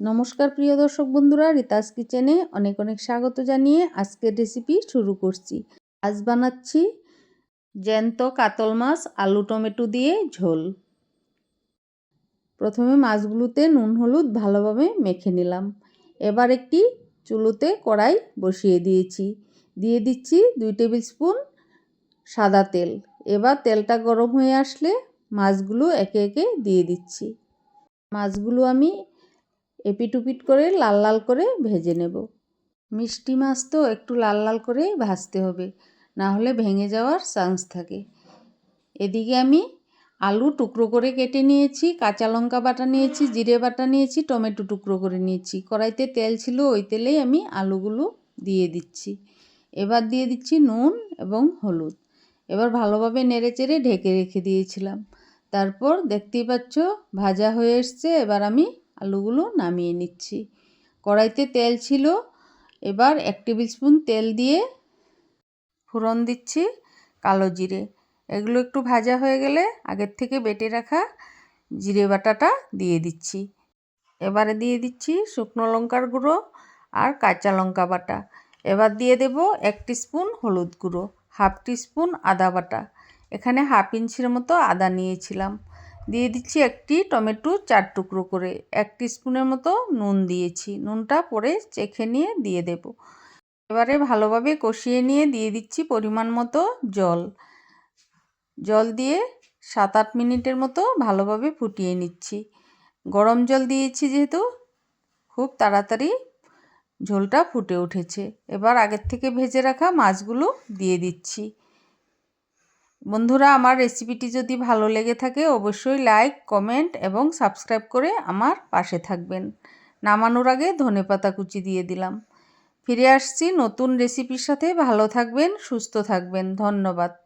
নমস্কার প্রিয় দর্শক বন্ধুরা, রিতাস কিচেনে অনেক অনেক স্বাগত জানিয়ে আজকের রেসিপি শুরু করছি। আজ বানাচ্ছি জ্যান্ত কাতল মাছ, আলু, টমেটো দিয়ে ঝোল। প্রথমে মাছগুলোতে নুন, হলুদ ভালোভাবে মেখে নিলাম। এবার একটি চুলোতে কড়াই বসিয়ে দিয়েছি। দিয়ে দিচ্ছি দুই টেবিল স্পুন সাদা তেল। এবার তেলটা গরম হয়ে আসলে মাছগুলো একে একে দিয়ে দিচ্ছি। মাছগুলো আমি এপিটুপিট করে লাল লাল করে ভেজে নেব। মিষ্টি মাছ তো একটু লাল লাল করেই ভাজতে হবে, না হলে ভেঙে যাওয়ার চান্স থাকে। এদিকে আমি আলু টুকরো করে কেটে নিয়েছি, কাঁচা লঙ্কা বাটা নিয়েছি, জিরে বাটা নিয়েছি, টমেটো টুকরো করে নিয়েছি। কড়াইতে তেল ছিল, ওই তেলেই আমি আলুগুলো দিয়ে দিচ্ছি। এবার দিয়ে দিচ্ছি নুন এবং হলুদ। এবার ভালোভাবে নেড়ে চেড়ে ঢেকে রেখে দিয়েছিলাম। তারপর দেখতেই পাচ্ছ, ভাজা হয়ে এসছে, এবার আমি আলুগুলো নামিয়ে নিচ্ছি। কড়াইতে তেল ছিল, এবার এক টেবিল স্পুন তেল দিয়ে ফোড়ন দিচ্ছি কালো জিরে। এগুলো একটু ভাজা হয়ে গেলে আগের থেকে বেটে রাখা জিরে বাটাটা দিয়ে দিচ্ছি। এবারে দিয়ে দিচ্ছি শুকনো লঙ্কার গুঁড়ো আর কাঁচা লঙ্কা বাটা। এবার দিয়ে দেব এক স্পুন হলুদ গুঁড়ো, হাফ স্পুন আদা বাটা। এখানে হাফ ইঞ্চির মতো আদা নিয়েছিলাম। দিয়ে দিচ্ছি একটি টমেটো চার টুকরো করে। এক স্পুনের মতো নুন দিয়েছি। নুনটা পরে চেখে নিয়ে দিয়ে দেব। এবারে ভালোভাবে কষিয়ে নিয়ে দিয়ে দিচ্ছি পরিমাণ মতো জল। জল দিয়ে সাত আট মিনিটের মতো ভালোভাবে ফুটিয়ে নিচ্ছি। গরম জল দিয়েছি যেহেতু, খুব তাড়াতাড়ি ঝোলটা ফুটে উঠেছে। এবার আগের থেকে ভেজে রাখা মাছগুলো দিয়ে দিচ্ছি। বন্ধুরা, আমার রেসিপিটি যদি ভালো লেগে থাকে, অবশ্যই লাইক কমেন্ট এবং সাবস্ক্রাইব করে আমার পাশে থাকবেন। নামানোর আগে ধনে পাতা কুচি দিয়ে দিলাম। ফিরে আসছি নতুন রেসিপির সাথে। ভালো থাকবেন, সুস্থ থাকবেন। ধন্যবাদ।